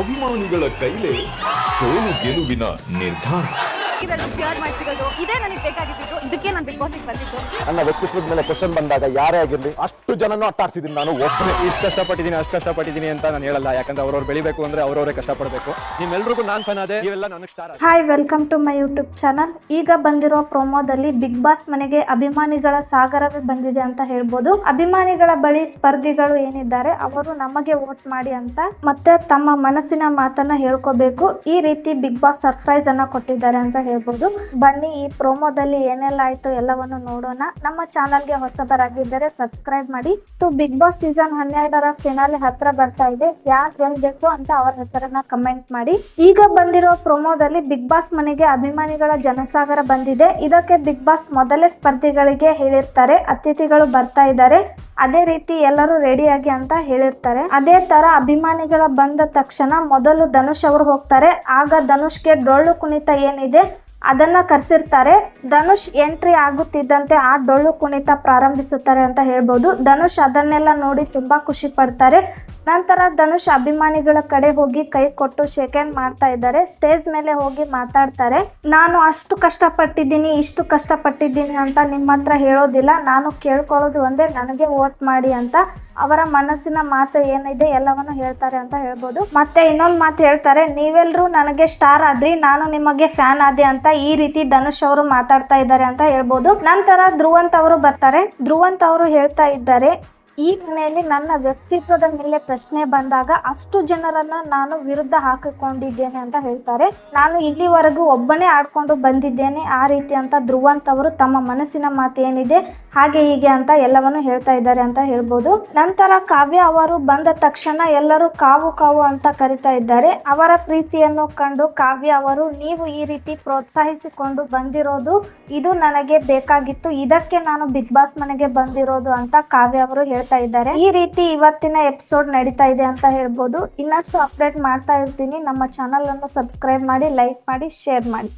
ಅಭಿಮಾನಿಗಳ ಕೈಲೇ ಸೋಲು ಗೆಲುವಿನ ನಿರ್ಧಾರ. ಇದನ್ನು ಶೇರ್ ಮಾಡ್ತಿರೋದು ಇದೇ ನನಗೆ ಬೇಕಾಗಿದ್ದು ಇದಕ್ಕೆ ನಾನು ಬಿಗ್ ಬಾಸ್ಗೆ ಬಂದಿದ್ದು. ನನ್ನ ವ್ಯಕ್ತಿತ್ವದ ಮೇಲೆ ಕ್ವಶನ್ ಬಂದಾಗ ಯಾರೇ ಆಗಿರ್ಲಿ ಅಷ್ಟು ಜನನೂ ಅಟ್ಟಾಡ್ಸಿದ್ದೀನಿ ನಾನು ಒಬ್ಬನೇ ಇಷ್ಟು ಕಷ್ಟಪಟ್ಟಿದ್ದೀನಿ ಅಷ್ಟು ಕಷ್ಟಪಟ್ಟಿದ್ದೀನಿ ಅಂತ ನಾನು ಹೇಳಲ್ಲ ಯಾಕಂದ್ರೆ ಅವ್ರವ್ರು ಬೆಳಿಬೇಕು ಅಂದ್ರೆ ಅವ್ರವರೇ ಕಷ್ಟಪಡಬೇಕು. ನಿಮ್ಮೆಲ್ರಿಗೂ ನಾನು ಫನ್ ಅದೇ ಇವೆಲ್ಲ ನನಗೆ star hi welcome to my YouTube channel ಈಗ ಬಂದಿರೋ ಪ್ರೊಮೋದಲ್ಲಿ ಬಿಗ್ ಬಾಸ್ ಮನೆಗೆ ಅಭಿಮಾನಿಗಳ ಸಾಗರವೇ ಬಂದಿದೆ ಅಂತ ಹೇಳ್ಬೋದು. ಅಭಿಮಾನಿಗಳ ಬಳಿ ಸ್ಪರ್ಧಿಗಳು ಏನಿದ್ದಾರೆ ಅವರು ನಮಗೆ ವೋಟ್ ಮಾಡಿ ಅಂತ ಮತ್ತೆ ತಮ್ಮ ಮನಸ್ಸಿನ ಮಾತನ್ನ ಹೇಳ್ಕೋಬೇಕು. ಈ ರೀತಿ ಬಿಗ್ ಬಾಸ್ ಸರ್ಪ್ರೈಸ್ ಅನ್ನ ಕೊಟ್ಟಿದ್ದಾರೆ ಅಂತ ಹೇಳ್ಬೋದು. ಬನ್ನಿ, ಈ ಪ್ರೋಮೋದಲ್ಲಿ ಏನೆಲ್ಲ ಆಯ್ತು ಎಲ್ಲವನ್ನು ನೋಡೋಣ. ನಮ್ಮ ಚಾನಲ್ಗೆ ಹೊಸಬರಾಗಿದ್ದರೆ ಸಬ್ಸ್ಕ್ರೈಬ್ ಮಾಡಿ. ಬಿಗ್ ಬಾಸ್ ಸೀಸನ್ ಹನ್ನೆರಡರ ಫಿನಾಲೆ ಹತ್ರ ಬರ್ತಾ ಇದೆ. ಯಾರು ಗೆಲ್ಬೇಕು ಅಂತ ಅವರ ಹೆಸರನ್ನ ಕಮೆಂಟ್ ಮಾಡಿ. ಈಗ ಬಂದಿರೋ ಪ್ರೊಮೋದಲ್ಲಿ ಬಿಗ್ ಬಾಸ್ ಮನೆಗೆ ಅಭಿಮಾನಿಗಳ ಜನಸಾಗರ ಬಂದಿದೆ. ಇದಕ್ಕೆ ಬಿಗ್ ಬಾಸ್ ಮೊದಲೇ ಸ್ಪರ್ಧಿಗಳಿಗೆ ಹೇಳಿರ್ತಾರೆ. ಅತಿಥಿಗಳು ಬರ್ತಾ ಇದ್ದಾರೆ. ಅದೇ ರೀತಿ ಎಲ್ಲರೂ ರೆಡಿಯಾಗಿ ಅಂತ ಹೇಳಿರ್ತಾರೆ. ಅದೇ ತರ ಅಭಿಮಾನಿಗಳ ಬಂದ ತಕ್ಷಣ ಮೊದಲು ಧನುಷ್ ಅವರು ಹೋಗ್ತಾರೆ. ಆಗ ಧನುಷ್ಗೆ ಡೊಳ್ಳು ಕುಣಿತ ಏನಿದೆ? ಅದನ್ನ ಕರೆಸಿರ್ತಾರೆ. ಧನುಷ್ ಎಂಟ್ರಿ ಆಗುತ್ತಿದ್ದಂತೆ ಆ ಡೊಳ್ಳು ಕುಣಿತ ಪ್ರಾರಂಭಿಸುತ್ತಾರೆ ಅಂತ ಹೇಳ್ಬೋದು. ಧನುಷ್ ಅದನ್ನೆಲ್ಲ ನೋಡಿ ತುಂಬ ಖುಷಿ ಪಡ್ತಾರೆ. ನಂತರ ಧನುಷ್ ಅಭಿಮಾನಿಗಳ ಕಡೆ ಹೋಗಿ ಕೈ ಕೊಟ್ಟು ಶೇಕ್ ಹ್ಯಾಂಡ್ ಮಾಡ್ತಾ ಇದ್ದಾರೆ. ಸ್ಟೇಜ್ ಮೇಲೆ ಹೋಗಿ ಮಾತಾಡ್ತಾರೆ. ನಾನು ಅಷ್ಟು ಕಷ್ಟಪಟ್ಟಿದ್ದೀನಿ, ಇಷ್ಟು ಕಷ್ಟಪಟ್ಟಿದ್ದೀನಿ ಅಂತ ನಿಮ್ಮ ಹತ್ರ ಹೇಳೋದಿಲ್ಲ. ನಾನು ಕೇಳ್ಕೊಳ್ಳೋದು ಒಂದೇ, ನನಗೆ ವೋಟ್ ಮಾಡಿ ಅಂತ ಅವರ ಮನಸ್ಸಿನ ಮಾತು ಏನಿದೆ ಎಲ್ಲವನ್ನು ಹೇಳ್ತಾರೆ ಅಂತ ಹೇಳ್ಬೋದು. ಮತ್ತೆ ಇನ್ನೊಂದು ಮಾತು ಹೇಳ್ತಾರೆ ನೀವೆಲ್ಲರೂ ನನಗೆ ಸ್ಟಾರ್ ಆದ್ರಿ, ನಾನು ನಿಮಗೆ ಫ್ಯಾನ್ ಆದೆ ಅಂತ ಈ ರೀತಿ ಧನುಷ್ ಅವರು ಮಾತಾಡ್ತಾ ಇದ್ದಾರೆ ಅಂತ ಹೇಳ್ಬೋದು. ನಂತರ ಧ್ರುವಂತ್ ಅವರು ಬರ್ತಾರೆ. ಧ್ರುವಂತ್ ಅವರು ಹೇಳ್ತಾ ಇದ್ದಾರೆ ಈ ಮನೆಯಲ್ಲಿ ನನ್ನ ವ್ಯಕ್ತಿತ್ವದ ಮೇಲೆ ಪ್ರಶ್ನೆ ಬಂದಾಗ ಅಷ್ಟು ಜನರನ್ನ ನಾನು ವಿರುದ್ಧ ಹಾಕಿಕೊಂಡಿದ್ದೇನೆ ಅಂತ ಹೇಳ್ತಾರೆ. ನಾನು ಇಲ್ಲಿವರೆಗೂ ಒಬ್ಬನೇ ಆಡ್ಕೊಂಡು ಬಂದಿದ್ದೇನೆ. ಆ ರೀತಿ ಅಂತ ಧ್ರುವಂತ್ ಅವರು ತಮ್ಮ ಮನಸ್ಸಿನ ಮಾತು ಏನಿದೆ, ಹಾಗೆ ಹೀಗೆ ಅಂತ ಎಲ್ಲವನ್ನು ಹೇಳ್ತಾ ಇದ್ದಾರೆ ಅಂತ ಹೇಳ್ಬೋದು. ನಂತರ ಕಾವ್ಯ ಅವರು ಬಂದ ತಕ್ಷಣ ಎಲ್ಲರೂ ಕಾವು ಕಾವು ಅಂತ ಕರಿತಾ ಇದ್ದಾರೆ. ಅವರ ಪ್ರೀತಿಯನ್ನು ಕಂಡು ಕಾವ್ಯ ಅವರು, ನೀವು ಈ ರೀತಿ ಪ್ರೋತ್ಸಾಹಿಸಿಕೊಂಡು ಬಂದಿರೋದು, ಇದು ನನಗೆ ಬೇಕಾಗಿತ್ತು. ಇದಕ್ಕೆ ನಾನು ಬಿಗ್ ಬಾಸ್ ಮನೆಗೆ ಬಂದಿರೋದು ಅಂತ ಕಾವ್ಯ ಅವರು ಹೇಳ್ತಾ ಇದ್ದಾರೆ. ಈ ರೀತಿ ಇವತ್ತಿನ ಎಪಿಸೋಡ್ ನಡೀತಾ ಇದೆ ಅಂತ ಹೇಳ್ಬೋದು. ಇನ್ನಷ್ಟು ಅಪ್ಡೇಟ್ ಮಾಡ್ತಾ ಇರ್ತೀನಿ. ನಮ್ಮ ಚಾನಲ್ ಅನ್ನು ಸಬ್ಸ್ಕ್ರೈಬ್ ಮಾಡಿ ಲೈಕ್ ಮಾಡಿ ಶೇರ್ ಮಾಡಿ.